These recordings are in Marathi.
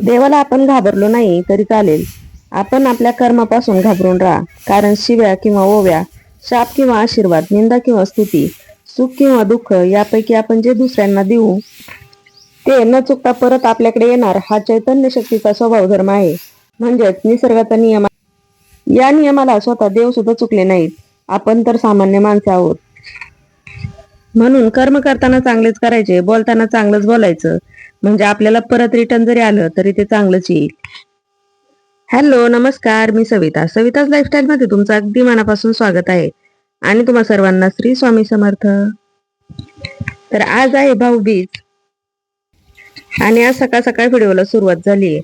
देवाला आपण घाबरलो नाही तरी चालेल. आपण आपल्या कर्मापासून घाबरून राहा. कारण शिव्या किंवा ओव्या शाप किंवा आशीर्वाद निंदा किंवा स्तुती सुख किंवा दुःख यापैकी आपण जे दुसऱ्यांना देऊ ते न चुकता परत आपल्याकडे येणार हा चैतन्य शक्तीचा स्वभाव धर्म आहे. म्हणजेच निसर्गाचा नियम आहे. या नियमाला स्वतः देव सुद्धा चुकले नाहीत. आपण तर सामान्य माणसे आहोत. म्हणून कर्म करताना चांगलेच करायचे बोलताना चांगलंच बोलायचं. म्हणजे आपल्याला परत रिटर्न जरी आलं तरी ते चांगलंच येईल. हॅलो नमस्कार मी सविता. सविताज लाईफस्टाईल मध्ये तुमचं अगदी मनापासून स्वागत आहे. आणि तुम्हा सर्वांना श्री स्वामी समर्थ. तर आज आहे भाऊबीज. आणि आज सकाळ सकाळ व्हिडिओला सुरुवात झाली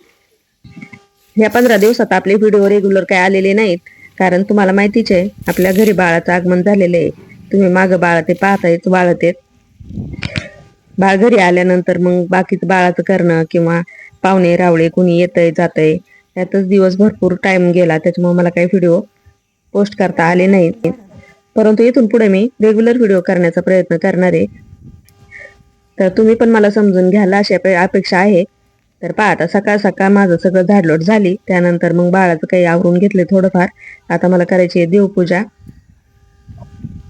या पंधरा दिवसात आपले व्हिडिओ रेग्युलर काय आलेले नाहीत कारण तुम्हाला माहितीच आहे आपल्या घरी बाळाचं आगमन झालेलं आहे. तुम्ही मागं बाळा ते पाहतायच बाळत आहेत बाळ घरी आल्यानंतर मग बाकीचं बाळाचं करणं किंवा पाहुणे रावळे कुणी येतंय जातंय त्यातच दिवस भरपूर टाइम गेला. त्याच्यामुळे मला काही व्हिडिओ पोस्ट करता आले नाहीत. परंतु इथून पुढे मी रेग्युलर व्हिडिओ करण्याचा प्रयत्न करणार आहे. तर तुम्ही पण मला समजून घ्यायला अशी अपेक्षा आहे. तर पहा आता सकाळ सकाळ माझं सगळं झाडलोट झाली. त्यानंतर मग बाळाचं काही आवरून घेतले थोडंफार. आता मला करायची आहे देवपूजा.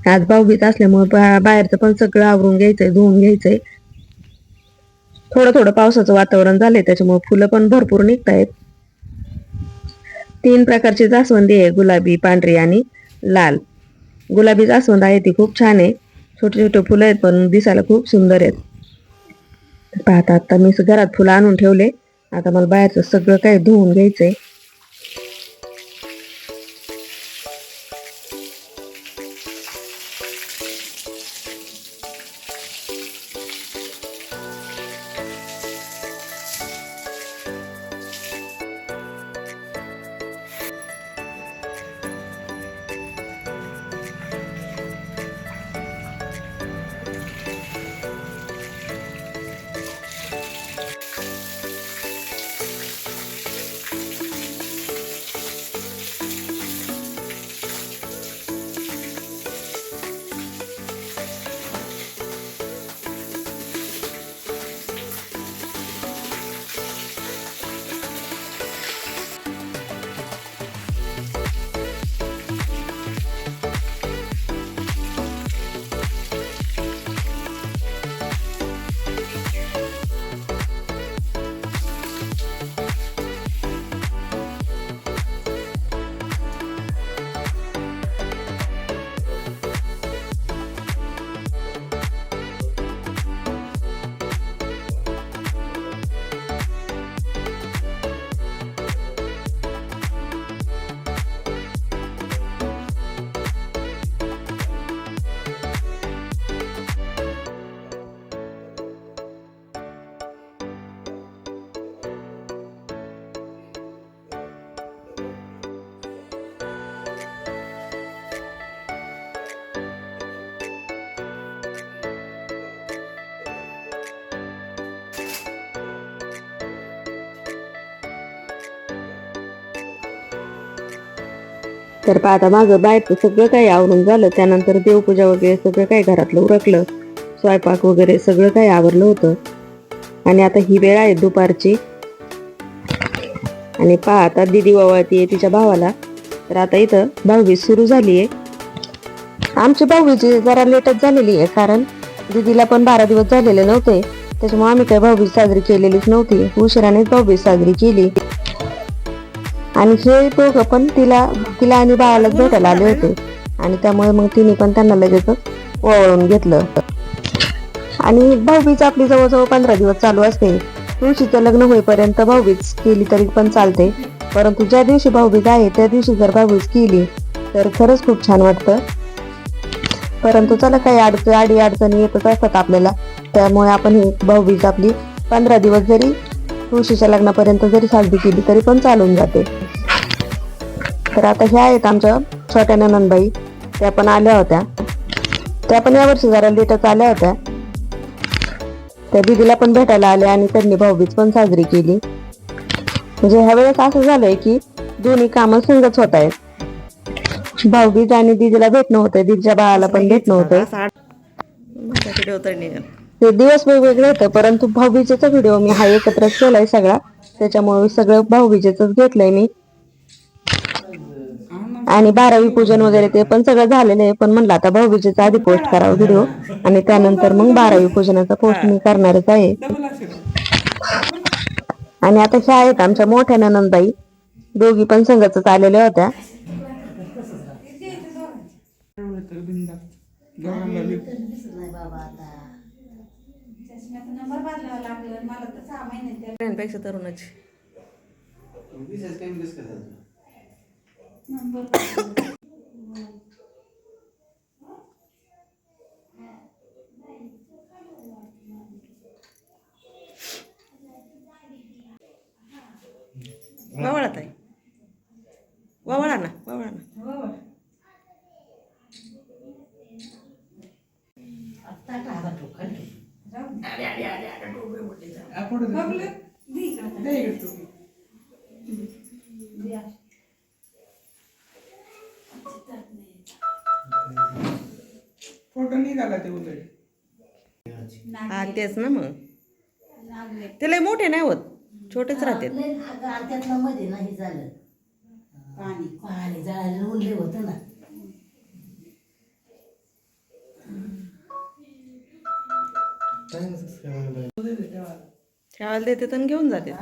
आज भाऊबीत असल्यामुळे बाहेरचं पण सगळं आवरून घ्यायचंय धुवून घ्यायचंय. थोडं थोडं पावसाचं वातावरण झालंय त्याच्यामुळे फुलं पण भरपूर निघतायत. तीन प्रकारची जास्वंदी आहे गुलाबी पांढरी आणि लाल. गुलाबी जास्वंद आहे ती खूप छान आहे. छोटे छोटे फुलं आहेत पण दिसायला खूप सुंदर आहेत. पाहता आता मी घरात फुलं आणून ठेवले. आता मला बाहेरचं सगळं काही धुवून घ्यायचंय. तर पाहता आता माझं बाहेरचं सगळं काही आवरून झालं. त्यानंतर देवपूजा वगैरे सगळं काही घरातलं उरकलं. स्वयंपाक वगैरे सगळं काही आवरलं होतं. आणि आता ही वेळ आहे दुपारची. आणि पहा आता दिदी आहे तिच्या भावाला. तर आता इथं भाऊबीज सुरू झाली आहे आमची भाऊबीजी जरा लेटच झालेली आहे कारण दिदीला पण बारा दिवस झालेले नव्हते. त्याच्यामुळे आम्ही काही भाऊबीज साजरी केलेलीच नव्हती. उशिरानेच भाऊबीज साजरी केली. आणि हे दोघं पण तिला तिला आणि बाळालाच भेटायला आले होते. आणि त्यामुळे मग तिने पण त्यांना लगेच ओवाळून घेतलं. आणि भाऊबीज आपली जवळजवळ पंधरा दिवस चालू असते. तुळशीचं लग्न होईपर्यंत भाऊबीज केली तरी पण चालते. परंतु ज्या दिवशी भाऊबीज आहे त्या दिवशी जर भाऊबीज केली तर खरंच खूप छान वाटतं. परंतु चला काही अडचण आडी अडचणी येतच असतात आपल्याला. त्यामुळे आपण ही भाऊबीज आपली पंधरा दिवस जरी तुळशीच्या लग्नापर्यंत जरी साजरी केली तरी पण चालून जाते. तर आता ह्या आहेत आमच्या छोट्या ननंदबाई. त्या पण आल्या होत्या. त्या पण यावर्षी जरा लेटच आल्या होत्या. त्या दिदीला पण भेटायला आल्या आणि त्यांनी भाऊबीज पण साजरी केली. म्हणजे ह्या वेळेस असं झालंय की दोन्ही कामं संगच होत आहेत. भाऊबीज आणि दिदीला भेटणं होतंय. दिदीच्या बाळाला पण भेटणं होतंय. ते दिवस वेगवेगळे होते परंतु भाऊबीजेचा व्हिडिओ मी हा एकत्र केलाय सगळा. त्याच्यामुळे सगळं भाऊबीजेच घेतलंय मी. आणि बारावी पूजन वगैरे ते पण सगळं झालेलं आहे. पण म्हणलं आता भाऊबीजेचा आधी पोस्ट करावा व्हिडिओ आणि त्यानंतर मग बारावी पूजनाचा पोस्ट मी करणारच आहे. आणि आता ह्या आहेत आमच्या मोठ्या ननंदबाई. दोघी पण संघच आलेल्या होत्या. पेक्षा तरुणाची. वावळात आहे वावळा ना वावळा ना फोटो निघाला ते हा तेच ना मग. ते लय मोठे नाही होत. छोटेच राहते त्यातलं मध्ये नाही झालं. पाणी. पाणी जळायला उरले होतं ना. ठेवायला देते तर घेऊन जाते.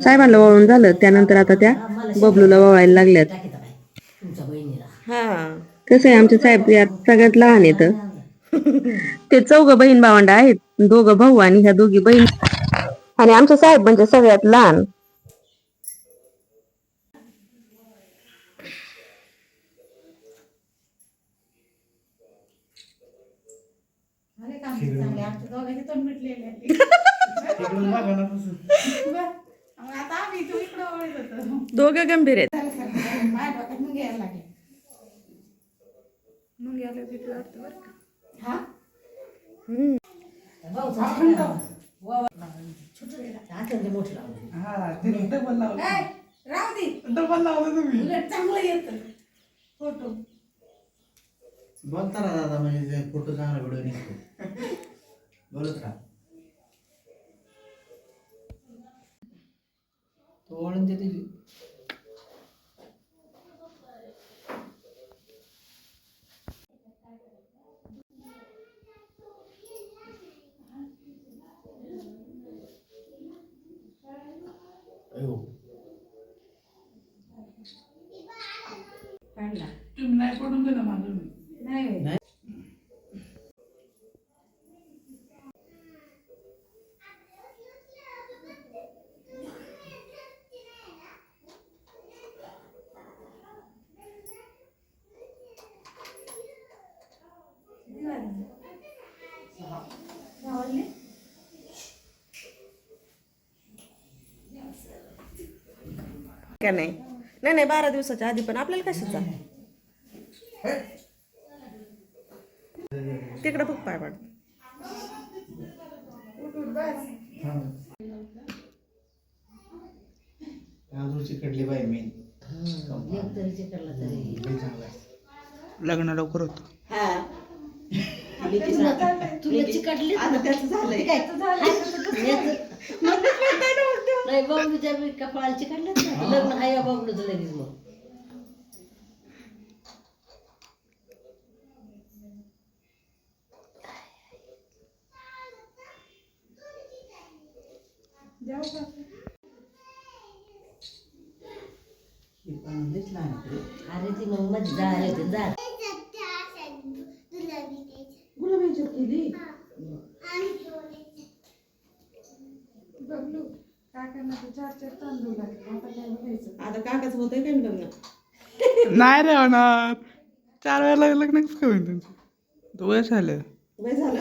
साहेबांना वळून झालं. त्यानंतर आता त्या बबलूला वळायला लागल्यात टाकीता बाई तुमच्या बहिणीला हा कसं आहे आमचे साहेब यात सगळ्यात लहान येत ते चौघ बहीण भावंड आहेत दोघं भाऊ आणि ह्या दोघी बहीण आणि आमचे साहेब म्हणजे सगळ्यात लहान दोघं गंभीर आहेत आतंदी मोठी लावली हा ते डबल लावलं डबल लावलं तुम्ही बोलता ना दादा म्हणजे ते फोटो चांगला व्हिडिओ निघतो बोलत राहा तो वळून देते ती. अयो दिलं माझं का नाही? नाही नाही बारा दिवसाच्या आधी पण आपल्याला कशाचा? तिकडं फक्त पाय पाड बाई चिकडला आहे लग्न लवकर होतं. तुला चिकटली नाही बबलूच्या कपाळाला चिकटलेत ना लग्न आहे या बबलूचं लगेच मग अरे ती मग मध्ये जाळले होते जा आता काकाच होतंय काय लग्न नाही रे होणार चार वेळेला लग्न कसं काय होईल त्यांचं वय झालं. वय झालं.